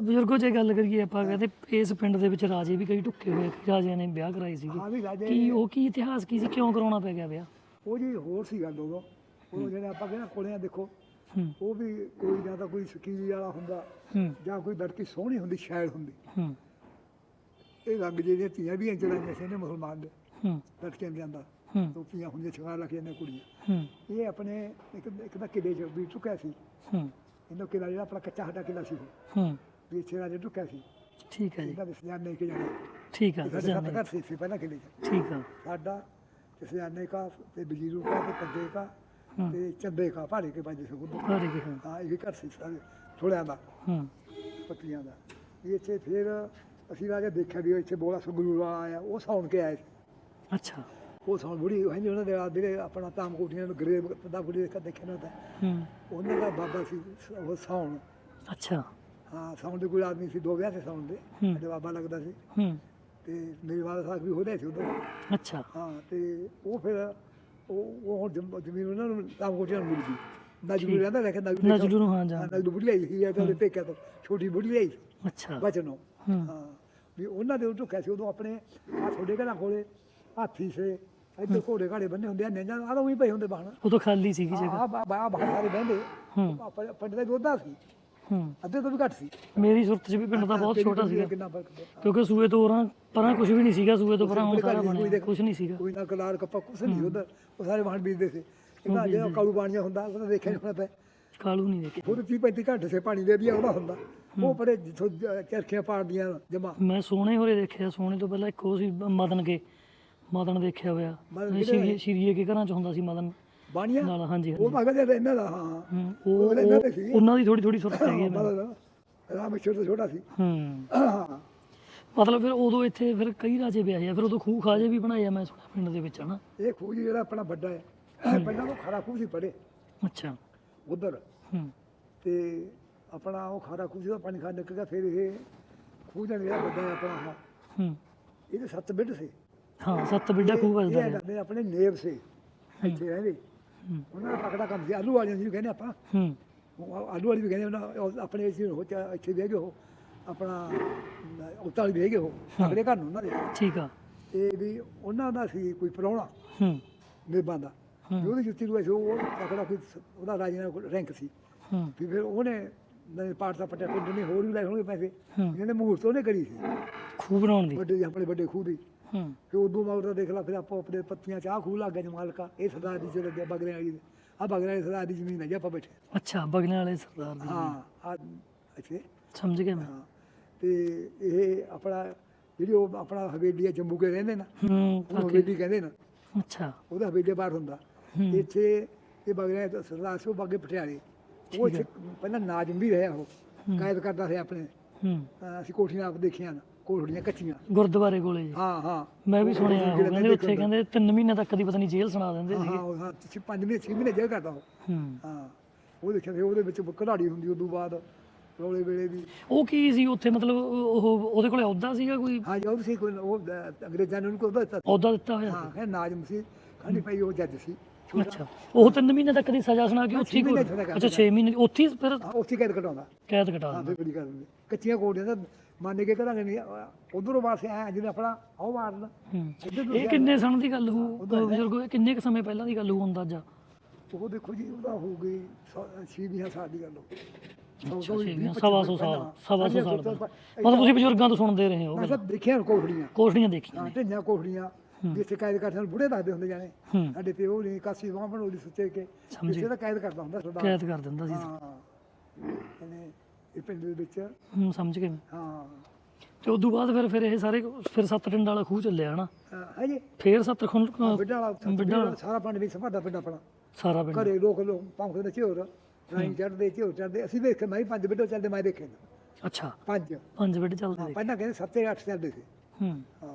ਬਜ਼ੁਰਗੋ ਜੇ ਗੱਲ ਕਰੀਏ ਆਪਾਂ ਕਹਿੰਦੇ ਇਸ ਪਿੰਡ ਦੇ ਵਿੱਚ ਰਾਜੇ ਵੀ ਕਈ ਢੁੱਕੇ ਹੋਏ ਕਈ ਰਾਜਿਆਂ ਨੇ ਵਿਆਹ ਕਰਾਏ ਸੀਗੇ। ਹਾਂ ਵੀ ਰਾਜੇ ਕੀ ਉਹ ਕੀ ਇਤਿਹਾਸ ਕੀ ਸੀ? ਕਿਉਂ ਕਰਾਉਣਾ ਪੈ ਗਿਆ ਵਿਆਹ? ਉਹ ਜੀ ਹੋਰ ਸੀ ਗੱਲ ਉਦੋਂ। ਉਹ ਜਿਹੜੇ ਆਪਾਂ ਕਹਿੰਦੇ ਕੋਲਿਆਂ ਦੇਖੋ ਹੂੰ। ਉਹ ਵੀ ਕੋਈ ਜਾਂ ਤਾਂ ਕੋਈ ਸਕੀਰੀ ਵਾਲਾ ਹੁੰਦਾ ਹੂੰ। ਜਾਂ ਕੋਈ ਲੜਕੀ ਸੋਹਣੀ ਹੁੰਦੀ ਸ਼ਾਇਰ ਹੁੰਦੀ। ਹੂੰ। ਇਹ ਰੰਗ ਜਿਹੜੀਆਂ ਧੀਆਂ ਵੀ ਚਲਾਈਆਂ ਸੀ ਨੇ ਮੁਸਲਮਾਨ ਦੇ ਹੂੰ। ਲੜਕੀਆਂ ਦੇ ਜਾਂਦਾ ਹੂੰ। ਟੋਪੀਆਂ ਹੁੰਦੀਆਂ ਛਗਾ ਰੱਖੀਆਂ ਨੇ ਕੁੜੀਆਂ। ਹੂੰ। ਇਹ ਆਪਣੇ ਇੱਕ ਇੱਕ ਤਾਂ ਕਿਲੇ ਚ ਵੀ ਚੁੱਕਿਆ ਸੀ। ਹੂੰ। ਇਹਨੂੰ ਕਿਲਾ ਜਿਹੜਾ ਆਪਣਾ ਕੱਚਾ ਹੱਡਾ ਕਿਲਾ ਸੀ ਉਹ। ਹੂੰ। ਵੀ ਇੱਥੇ ਰਾਜੇ ਢੁੱਕਿਆ ਸੀ। ਠੀਕ ਹੈ ਜੀ। ਇਹਨਾਂ ਦੇ ਸਜਾਨੇ ਕੇ ਜਾਣਾ। ਠੀਕ ਆ ਸਾਡੇ ਸੱਤ ਘਰ ਸੀ ਸੀ ਪਹਿਲਾਂ ਕਿਲੇ ਚ। ਠੀਕ ਆ। ਸਾਡਾ ਤੇ ਸਜਾਨੇ ਕਾ ਤੇ ਬਜੀਰੂ ਕਾ ਤੇ ਕੱਦੇ ਕਾ ਹੂੰ। ਤੇ ਚੰਦੇ ਕਾ ਭਾਰੇ ਕੇ ਬਾਜੇ ਸੇ ਉਦੋਂ ਸਾਰੇ ਕੀ ਹਾਂ। ਹਾਂ ਇਹ ਘਰ ਸੀ ਸਾਰੇ ਥੋੜਿਆਂ ਦਾ ਹੂੰ। ਪੱਤੀਆਂ ਦਾ। ਇਹ ਇੱਥੇ ਫਿਰ ਅਸੀਂ ਰਾਜੇ ਦੇਖਿਆ ਵੀ ਇੱਥੇ ਬੋਲਾ ਸੰਗਰੂਰ ਵਾਲਾ ਆਇਆ ਉਹ ਸੌਣ ਕੇ ਆਇਆ ਸੀ। ਅੱਛਾ। ਉਹ ਸੌਣ ਬੁੜੀ ਹਾਂਜੀ ਉਹਨਾਂ ਦੇ ਜਿਹੜੇ ਆਪਣਾ ਤਾਮ ਕੋਟੀਆਂ ਨੂੰ ਗਰੇਬ ਦਾ ਬੁੜੀ ਦੇਖਿਆ ਨਾ ਤਾਂ। ਹੂੰ। ਉਹਨਾਂ ਦਾ ਬਾਬਾ ਸੀ ਉਹ ਸੌਣ। ਅੱਛਾ। ਹਾਂ ਦੇ ਕੋਈ ਆਦਮੀ ਸੀ ਦੋ ਵਿਆਹ ਸੀ ਸੌਣ ਦੇ ਹੂੰ। ਸਾਡੇ ਬਾਬਾ ਲੱਗਦਾ ਸੀ। ਹੂੰ। ਤੇ ਮੇਰੇ ਵਾਲਾ ਸਾਹਿਬ ਵੀ ਹੋ ਰਿਹਾ ਸੀ ਉਦੋਂ। ਅੱਛਾ। ਹਾਂ ਤੇ ਉਹ ਫਿਰ ਉਹ ਉਹ ਹੁਣ ਜ਼ਮ- ਜ਼ਮੀਨ ਉਹਨਾਂ ਨੂੰ ਤਾਮ ਕੋਟੀਆਂ ਨੂੰ ਮਿਲ ਗਈ। ਨਜਰੂ ਰਹਿੰਦਾ ਦੇਖਿਆ ਨਜਰੂ ਨਜਰੂ ਨੂੰ ਹਾਂ ਜਾਣ ਨਜਰੂ ਬੁੜੀ ਆਈ ਸੀ ਤੇ ਉਹਦੇ ਪੇਕਿਆ ਤੋਂ। ਛੋਟੀ ਬੁੜੀ ਆਈ ਅੱਛਾ। ਬਚਨੋਂ। ਹੂੰ। ਹਾਂ ਵੀ ਉਹਨਾਂ ਦੇ ਉਹ ਢੁੱਕਿਆ ਸੀ ਉਦੋਂ ਆਪਣੇ ਆ ਤੁਹਾਡੇ ਘਰਾਂ ਕੋਲੇ ਹਾਥੀ ਸੇ ਇੱਧਰ ਘੋੜੇ ਘਾੜੇ ਬੰਨੇ ਹੁੰਦੇ ਆ ਨੇਜਾਂ ਆ ਤਾਂ ਉਹੀ ਪਏ ਹੁੰਦੇ ਬਾਹਣ। ਉਦੋਂ ਖਾਲੀ ਸੀਗੀ ਜਗ੍ਹਾ। ਆ ਬਾ ਬਾਹਰ ਸਾਰੇ ਬਹਿੰਦੇ। ਹੂੰ। ਆਪਾਂ ਪਿੰਡ ਦਾ ਦੋਦਾ ਸੀ। ਹੂੰ। ਅੱਧੇ ਤੋਂ ਵੀ ਘੱਟ ਸੀ। ਮੇਰੀ ਸੁਰਤ 'ਚ ਵੀ ਪਿੰਡ ਦਾ ਬਹੁਤ ਛੋਟਾ ਸੀਗਾ। ਕਿੰਨਾ ਫ਼ਰਕ ਪਿਆ। ਕਿਉਂਕਿ ਸੂਏ ਤੋਂ ਉਰਾਂ ਪਰਾਂ ਕੁਝ ਵੀ ਨਹੀਂ ਸੀਗਾ ਸੂਏ ਤੋਂ ਪਰਾਂ ਹੁਣ ਸਾਰਾ ਬਣਿਆ। ਦੇਖ- ਕੁਝ ਨਹੀਂ ਸੀਗਾ। ਕੋਈ ਨਾ ਕਲਾਰ ਕੱਪਾ ਕੁਛ ਨਹੀਂ ਉਧਰ। ਉਹ ਸਾਰੇ ਵਾਹਣ ਬੀਜਦੇ ਸੀ। ਇਹਨਾਂ ਜਿਹੜਾ ਕਾਲੂ ਬਾਣੀਆਂ ਹੁੰਦਾ ਉਹਦਾ ਦੇਖਿਆ ਨਹੀਂ ਹੋਣਾ ਕਾਲੂ ਨਹੀਂ ਦੇਖਿਆ ਉਹਦੇ 30 35 ਘੰਟੇ ਸੇ ਪਾਣੀ ਦੇ ਦਿਆ ਉਹਦਾ ਹੁੰਦਾ। ਉਹ ਬੜੇ ਜਿੱਥੋਂ ਜ- ਚਰਖੀਆਂ ਪਾੜਦੀਆਂ ਜਮਾ। ਮੈਂ ਸੋਹਣੇ ਹੋਰੇ ਦੇਖਿਆ ਸੋਹਣੇ ਤੋਂ ਪਹਿਲਾਂ ਇੱਕ ਉਹ ਸੀ ਮਦਨ ਕੇ। ਮਦਨ ਦੇਖਿਆ ਹੋਇਆ। ਮਦਨ ਸ਼ੀਰੀਏ ਕੇ ਘਰਾਂ 'ਚ ਹੁੰਦਾ ਸੀ ਮਦਨ। ਬਾਣੀਆਂ? ਨਾਲ ਹਾਂਜੀ ਉਹ ਹਾਂਜੀ। ਮਗਰ ਦੇ ਇਹਨਾਂ ਦਾ ਹਾਂ। ਹੂੰ, ਉਹ ਉਹ ਇਹਨਾਂ ਦੇ ਉਹ- ਸੀ। ਉਹਨਾਂ ਦੀ ਥੋੜੀ ਥੋੜੀ ਸੁਰਤ ਹੈਗੀ ਹੈ ਮੈਨੂੰ। ਮਤਲਬ ਰਾਮੇਸ਼ਵਰ ਤੋਂ ਛੋਟਾ ਸੀ। ਹੂੰ। ਹਾਂ। ਮਤਲਬ ਫਿਰ ਉਦੋਂ ਇੱਥੇ ਫਿਰ ਕਈ ਰਾਜੇ ਵਿਆਹੇ ਆ ਫਿਰ ਉਦੋਂ ਖੂਹ ਖਾਜੇ ਵੀ ਬਣਾਏ ਆ ਮੈਂ ਸੁਣਿਆ ਪਿੰਡ ਦੇ ਵਿੱਚ ਹਨਾ? ਇਹ ਖੂਹ ਜੀ ਜਿਹੜਾ ਆਪਣਾ ਵੱਡਾ ਹੈ। ਪਹਿਲਾਂ ਉਹ ਖਾਰਾ ਖੂਹ ਸੀ ਪੜੇ ਅੱਛਾ। ਉਧਰ। ਹੂੰ। ਤੇ ਆਪਣਾ ਉਹ ਖਾਰਾ ਖੂਹ ਦਾ ਪਾਣੀ ਖਾ ਨਿਕਲ ਗਿਆ ਫਿਰ ਇਹ ਖੂਹ ਦਾ ਜਿਹੜਾ ਵੱਡਾ ਹੈ ਆਪਣਾ ਆਹ, ਹੂੰ। ਇਹਦੇ ਸੱਤ ਬਿੱਡ ਸੀ। ਹਾਂ ਸੱਤ ਬਿੱਡਾ ਖੂਹ ਇਹ ਵੱਜਦਾ ਹੈ ਜਾਂਦੇ ਆਪਣੇ ਨੇਬ ਸੀ। ਇੱਥੇ ਰਹਿੰਦੇ। ਉਹਨਾਂ ਦਾ ਪਕੜਾ ਕੰਮ ਸੀ। ਆਲੂ ਵਾਲਿਆਂ ਨੂੰ ਕਹਿੰਦੇ ਆਪਾਂ। ਹੂੰ। ਉਹ ਆਲੂ ਵਾਲੀ ਵੀ ਕਹਿੰਦੇ ਉਹਨਾਂ ਉਹ ਆਪਣੇ ਇੱਥੇ ਹੋ ਚਾ- ਇੱਥੇ ਬਹਿ ਗਏ ਉਹ। ਆਪਣਾ ਉਤਾਲੀ ਬਹਿ ਗਏ ਉਹ। ਅਗਲੇ ਘਰ ਨੂੰ ਉਹਨਾਂ ਦੇ। ਠੀਕ ਆ। ਤੇ ਵੀ ਉਹਨਾਂ ਦਾ ਸੀ ਕੋਈ ਪ੍ਰਾਹੁਣਾ ਹੂੰ। ਨੇਬਾਂ ਦਾ। ਵੀ ਉਹਦੀ ਜੁੱਤੀ ਨੂੰ ਐਸੇ ਉਹ ਕੋਈ ਸ- ਉਹਦਾ ਰਾਜੇ ਨਾਲ ਕੋਈ ਰੈਂਕ ਸੀ। ਹੂੰ। ਵੀ ਫਿਰ ਉਹਨੇ ਨੇ ਪਾਟ ਦਾ ਪਟਿਆ ਪਿੰਡ ਨੇ ਹੋਰ ਵੀ ਲਾਏ ਹੋਣਗੇ ਪੈਸੇ। ਹੂੰ। ਇਹਨੇ ਮੂਰਤ ਉਹਨੇ ਕਰੀ ਸੀ। ਖੂਹ ਬਣਾਉਣ ਦੀ। ਵੱਡੇ ਆਪਣੇ ਵੱਡੇ ਖੂਹ ਦੀ। ਫਿਰ ਉਦੋਂ ਮਗਰ ਦੇਖ ਲਾ ਫਿਰ ਆਪੋ ਆਪਣੇ ਪੱਤੀਆਂ ਚਾਹ ਖੂਹ ਲੱਗ ਗਿਆ ਜਮਾਲਕਾ। ਇਹ ਸਰਦਾਰ ਦੀ ਚ ਲੱਗਿਆ ਬਗਰੇ ਵਾਲੀ ਆ ਬਗਰੇ ਵਾਲੀ ਸਰਦਾਰ ਦੀ ਜ਼ਮੀਨ ਹੈ ਜੀ ਆਪਾਂ ਬੈਠੇ। ਅੱਛਾ ਬਗਨੇ ਵਾਲੇ ਸਰਦਾਰ ਦੀ ਹਾਂ ਆ ਇੱਥੇ। ਸਮਝ ਗਿਆ ਮੈਂ। ਤੇ ਇਹ ਆਪਣਾ ਜਿਹੜੀ ਉਹ ਆਪਣਾ ਹਵੇਲੀ ਹੈ ਜੰਮੂ ਕੇ ਰਹਿੰਦੇ ਨਾ ਹੂੰ ਹਵੇਲੀ ਕਹਿੰਦੇ ਨਾ। ਅੱਛਾ। ਉਹਦਾ ਹਵੇਲੀ ਬਾਹਰ ਹੁੰਦਾ। ਇੱਥੇ ਇਹ ਬਗਰੇ ਤੋਂ ਸਰਦਾਰ ਸੀ ਬਾਗੇ ਪਟਿਆਲੇ। ਉਹ ਪਹਿਲਾਂ ਨਾਜ਼ਮ ਵੀ ਰਿਹਾ ਉਹ। ਕਾਇਦ ਕਰਦਾ ਸੀ ਆਪਣੇ। ਹੂੰ। ਅਸੀਂ ਕੋਠੀਆਂ ਆਪ ਦੇਖੀਆਂ ਨਾ। ਕੋਠੜੀਆਂ ਕੱਚੀਆਂ। ਗੁਰਦੁਆਰੇ ਕੋਲੇ ਜੀ। ਹਾਂ ਹਾਂ। ਮੈਂ ਵੀ ਸੁਣਿਆ ਉਹ ਕਹਿੰਦੇ ਉੱਥੇ ਕਹਿੰਦੇ 3 ਮਹੀਨੇ ਤੱਕ ਦੀ ਪਤਾ ਨਹੀਂ ਜੇਲ੍ਹ ਸੁਣਾ ਦਿੰਦੇ ਸੀਗੇ। ਹਾਂ ਹਾਂ ਤੁਸੀਂ ਪੰਜ ਮਹੀਨੇ ਛੇ ਮਹੀਨੇ ਜੇਲ੍ਹ ਕਰਦਾ ਉਹ। ਹੂੰ। ਹਾਂ। ਉਹ ਦੇਖਿਆ ਸੀ ਉਹਦੇ ਵਿੱਚ ਕਢਾੜੀ ਹੁੰਦੀ ਉਦੋਂ ਬਾਅਦ ਰੌਲੇ ਵੇਲੇ ਦੀ। ਉਹ ਕੀ ਸੀ ਉੱਥੇ ਮਤਲਬ ਉਹ ਉਹਦੇ ਕੋਲੇ ਅਹੁਦਾ ਸੀਗਾ ਕੋਈ? ਹਾਂ ਜੀ ਉਹ ਸੀ ਕੋਈ ਉਹ ਅੰਗਰੇਜ਼ਾਂ ਨੇ ਉਹਨੂੰ ਕੋਈ ਉਹਦਾ ਦਿੱਤਾ। ਅਹੁਦਾ ਦਿੱਤਾ ਹੋਇਆ? ਹਾਂ ਹੈ ਨਾਜ਼ਮ ਸੀ। ਖਾਣੀ ਪਈ ਉਹ ਜੱਜ ਸੀ। ਅੱਛਾ। ਉਹ 3 ਮਹੀਨੇ ਤੱਕ ਦੀ ਸਜ਼ਾ ਸੁਣਾ ਕੇ ਉੱਥੇ ਹੀ ਕਰ ਅੱਛਾ 6 ਮਹੀਨੇ ਉੱਥੇ ਹੀ ਫਿਰ ਹਾਂ ਉੱਥੇ ਕੈਦ ਕਟਾਉਂਦਾ। ਕੈਦ ਕਟਾ ਹਾਂ ਦਿੰਦਾ। ਫਿਰ ਬੜੀ ਦਿੰਦੇ ਕੱਚੀਆਂ ਕੋਠੀਆਂ ਤਾਂ ਮੰਨ ਕੇ ਕਰਾਂਗੇ ਨਹੀਂ ਉਧਰੋਂ ਵਾਸੇ ਆਇਆ ਜਿਵੇਂ ਆਪਣਾ ਉਹ ਮਾਰਦਾ ਹੂੰ। ਨੂੰ ਇਹ ਕਿੰਨੇ ਸਨ ਦੀ ਗੱਲ ਹੋ ਬਜ਼ੁਰਗੋ ਇਹ ਕਿੰਨੇ ਕ ਸਮੇਂ ਪਹਿਲਾਂ ਦੀ ਗੱਲ ਹੋ ਅੰਦਾਜ਼ਾ? ਉਹ ਦੇਖੋ ਜੀ ਉਹਦਾ ਹੋ ਗਈ ਛੇ ਵੀਹਾਂ ਸਾਲ ਦੀ ਗੱਲ ਹੋ ਸਵਾ ਸੌ ਸਾਲ ਸਵਾ ਸੌ ਸਾਲ ਪਹਿਲਾਂ। ਮਤਲਬ ਤੁਸੀਂ ਬਜ਼ੁਰਗਾਂ ਤੋਂ ਸੁਣਦੇ ਰਹੇ ਹੋ ਮੈਂ ਸਭ ਦੇਖਿਆ ਕੋਠੜੀਆਂ। ਕੋਠੜੀਆਂ ਦੇਖੀਆਂ ਢਿੱਆਂ ਕੋਠੜੀਆਂ। ਜਿੱਥੇ ਕੈਦ ਕਰਦੇ ਹਨ ਬੁੜੇ ਦੱਸਦੇ ਹੁੰਦੇ ਜਾਣੇ। ਸਾਡੇ ਪਿਓ ਨੇ ਕਾਸੀ ਵਾਂ ਬਣਾਉਣੀ ਸੁੱਚੇ ਕੇ। ਜਿੱਥੇ ਦਾ ਕੈਦ ਕਰਦਾ ਹੁੰਦਾ ਸਰਦਾਰ। ਕੈਦ ਕਰ ਦਿੰਦਾ ਸੀ। ਹਾਂ। ਇਹ ਪਿੰਡ ਦੇ ਵਿੱਚ ਹੂੰ ਸਮਝ ਗਏ। ਹਾਂ। ਤੇ ਉਦੋਂ ਬਾਅਦ ਫਿਰ ਫਿਰ ਇਹ ਸਾਰੇ ਫਿਰ ਸੱਤ ਟਿੰਡ ਵਾਲਾ ਖੂਹ ਚੱਲਿਆ ਹਨਾ? ਹੈ ਜੀ ਫਿਰ ਸੱਤ ਖੁੰਡ ਬਿੱਡਾ ਵਾਲਾ ਸਾਰਾ ਪਿੰਡ ਵੀ ਸਭਾਦਾ ਪਿੰਡ ਆਪਣਾ। ਸਾਰਾ ਪਿੰਡ। ਘਰੇ ਲੋਕ ਲੋਕ ਪੰਖ ਦੇ ਝੋਰ ਰਾਈ ਚੜਦੇ ਝੋਰ ਚੜਦੇ ਅਸੀਂ ਵੇਖੇ ਮੈਂ ਪੰਜ ਬਿੱਡੋ ਚੱਲਦੇ ਮੈਂ ਦੇਖੇ। ਅੱਛਾ। ਪੰਜ। ਪੰਜ ਬੈੱਡ ਚੱਲਦੇ ਪਹਿਲਾਂ ਕਹਿੰਦੇ ਸੱਤੇ ਅੱਠ ਚੱਲਦੇ ਸੀ। ਹੂੰ। ਹਾਂ।